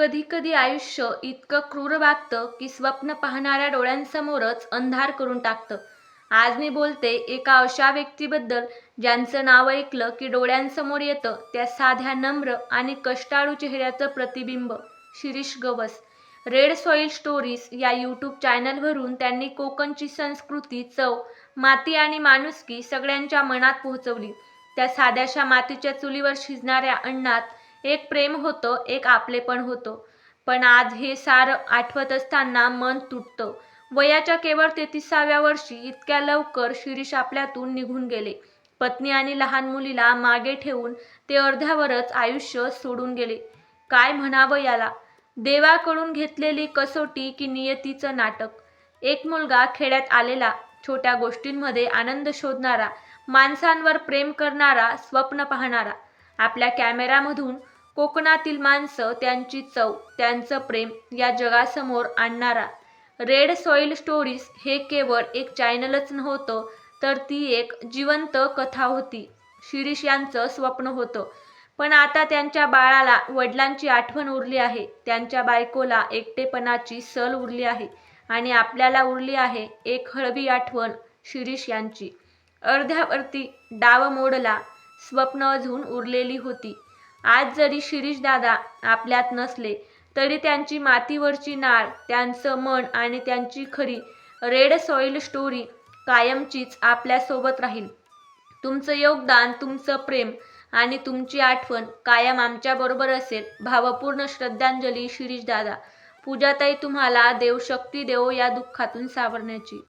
कधी कधी आयुष्य इतकं क्रूर वागतं की स्वप्न पाहणाऱ्या डोळ्यांसमोरच अंधार करून टाकतं. आज मी बोलते एका अशा व्यक्तीबद्दल ज्यांचं नाव ऐकलं की डोळ्यांसमोर येतं त्या साध्या नम्र आणि कष्टाळू चेहऱ्याचं प्रतिबिंब. Shirish Gawas. Red soil stories या यूट्यूब चॅनलवरून त्यांनी कोकणची संस्कृती चव माती आणि माणुसकी सगळ्यांच्या मनात पोहोचवली. त्या साध्याशा मातीच्या चुलीवर शिजणाऱ्या अन्नात एक प्रेम होतं एक आपलेपण होतं. पण आज हे सारं आठवत असताना मन तुटतं. वयाच्या केवळ तेहतीसाव्या वर्षी इतक्या लवकर शिरीष आपल्यातून निघून गेले. पत्नी आणि लहान मुलीला मागे ठेवून ते अर्ध्यावरच आयुष्य सोडून गेले. काय म्हणावं याला? देवाकडून घेतलेली कसोटी की नियतीचं नाटक? एक मुलगा खेड्यात आलेला छोट्या गोष्टींमध्ये आनंद शोधणारा माणसांवर प्रेम करणारा स्वप्न पाहणारा. आपल्या कॅमेऱ्यामधून कोकणातील माणसं त्यांची चव त्यांचं प्रेम या जगासमोर आणणारा. रेड सॉईल स्टोरीज हे केवळ एक चॅनलच नव्हतं तर ती एक जिवंत कथा होती. शिरीष यांचं स्वप्न होतं. पण आता त्यांच्या बाळाला वडिलांची आठवण उरली आहे. त्यांच्या बायकोला एकटेपणाची सल उरली आहे आणि आपल्याला उरली आहे एक हळवी आठवण शिरीष यांची. अर्ध्यावरती डाव मोडला स्वप्न अजून उरलेली होती. आज जरी शिरीष दादा आपल्यात नसले तरी त्यांची मातीवरची नाळ त्यांचं मन आणि त्यांची खरी रेड सॉईल स्टोरी कायमचीच आपल्यासोबत राहील. तुमचं योगदान तुमचं प्रेम आणि तुमची आठवण कायम आमच्याबरोबर असेल भावपूर्ण श्रद्धांजली शिरीष दादा. पूजाताई तुम्हाला देव शक्ती देव या दुःखातून सावरण्याची.